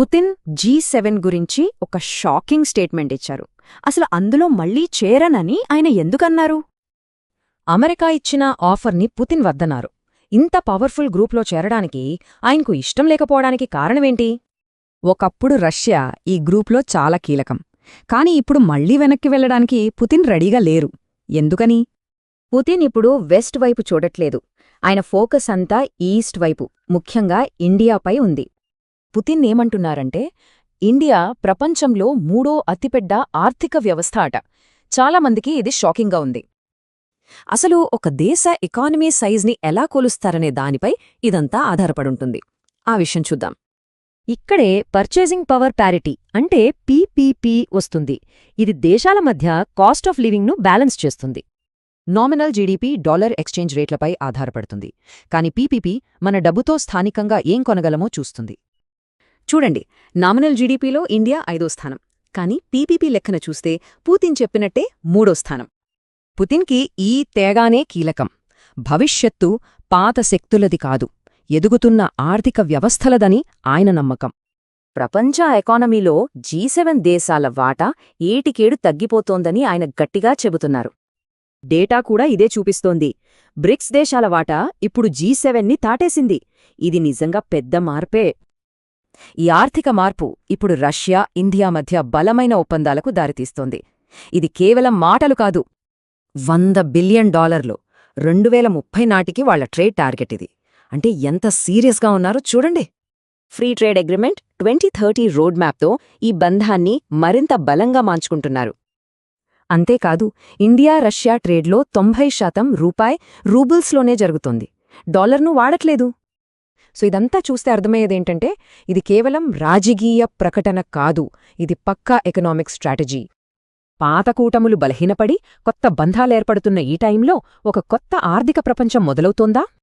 Putin G seven గురించి ఒక shocking statement ఇచ్చారు. అసలు అందులో మళ్ళీ చేరనని ఆయన ఎందుకన్నారు? అమెరికా ఇచ్చిన ఆఫర్ని పుతిన్ వద్దన్నారు. ఇంత పవర్ఫుల్ గ్రూప్లో చేరడానికి ఆయనకు ఇష్టం లేకపోవడానికి కారణమేంటి? ఒకప్పుడు రష్యా ఈ గ్రూప్లో చాలా కీలకం. కాని ఇప్పుడు మళ్ళీ వెనక్కి వెళ్ళడానికి పుతిన్ రెడీగా లేరు. ఎందుకని? పుతిన్ ఇప్పుడు వెస్ట్ వైపు చూడట్లేదు. ఆయన ఫోకస్ అంతా ఈస్ట్ వైపు ముఖ్యంగా ఇండియాపై ఉంది. పుతిన్ ఏమంటున్నారంటే ఇండియా ప్రపంచంలో మూడో అతిపెద్ద ఆర్థిక వ్యవస్థ అట. చాలామందికి ఇది షాకింగ్గా ఉంది. అసలు ఒక దేశ ఎకానమీ సైజ్ని ఎలా కొలుస్తారనే దానిపై ఇదంతా ఆధారపడుంటుంది. ఆ విషయం చూద్దాం. ఇక్కడే పర్చేసింగ్ పవర్ ప్యారిటీ అంటే పీపీపీ వస్తుంది. ఇది దేశాల మధ్య కాస్ట్ ఆఫ్ లివింగ్ను బ్యాలెన్స్ చేస్తుంది. నామినల్ జీడీపీ డాలర్ ఎక్స్చేంజ్ రేట్లపై ఆధారపడుతుంది. కాని పీపీపీ మన డబ్బుతో స్థానికంగా ఏం కొనగలమో చూస్తుంది. చూడండి నామినల్ జీడీపీలో ఇండియా ఐదో స్థానం. కాని పీపీపీ లెక్కన చూస్తే పుతిన్ చెప్పినట్టే మూడో స్థానం. పుతిన్కి ఈ తేగానే కీలకం. భవిష్యత్తు పాత శక్తులది కాదు ఎదుగుతున్న ఆర్థిక వ్యవస్థలదని ఆయన నమ్మకం. ప్రపంచ ఎకానమీలో జీ సెవెన్ దేశాల వాటా ఏటికేడు తగ్గిపోతోందని ఆయన గట్టిగా చెబుతున్నారు. డేటా కూడా ఇదే చూపిస్తోంది. బ్రిక్స్ దేశాల వాటా ఇప్పుడు జీ సెవెన్ని తాటేసింది. ఇది నిజంగా పెద్ద మార్పే. ఈ ఆర్థిక మార్పు ఇప్పుడు రష్యా ఇండియా మధ్య బలమైన ఒప్పందాలకు దారితీస్తోంది. ఇది కేవలం మాటలు కాదు వంద బిలియన్ డాలర్లు రెండు వేల ముప్పై నాటికి వాళ్ళ ట్రేడ్ టార్గెట్ ఇది. అంటే ఎంత సీరియస్గా ఉన్నారో చూడండి. Free trade agreement twenty thirty road మ్యాప్తో ఈ బంధాన్ని మరింత బలంగా మార్చుకుంటున్నారు. అంతేకాదు ఇండియా రష్యా ట్రేడ్లో తొంభై శాతం రూపాయి రూబుల్స్లోనే జరుగుతోంది. డాలర్ను వాడట్లేదు. సో ఇదంతా చూస్తే అర్థమయ్యేదేంటంటే ఇది కేవలం రాజకీయ ప్రకటన కాదు ఇది పక్కా ఎకనామిక్ స్ట్రాటజీ. పాత కూటములు బలహీనపడి కొత్త బంధాలేర్పడుతున్న ఈ టైంలో ఒక కొత్త ఆర్థిక ప్రపంచం మొదలవుతోందా?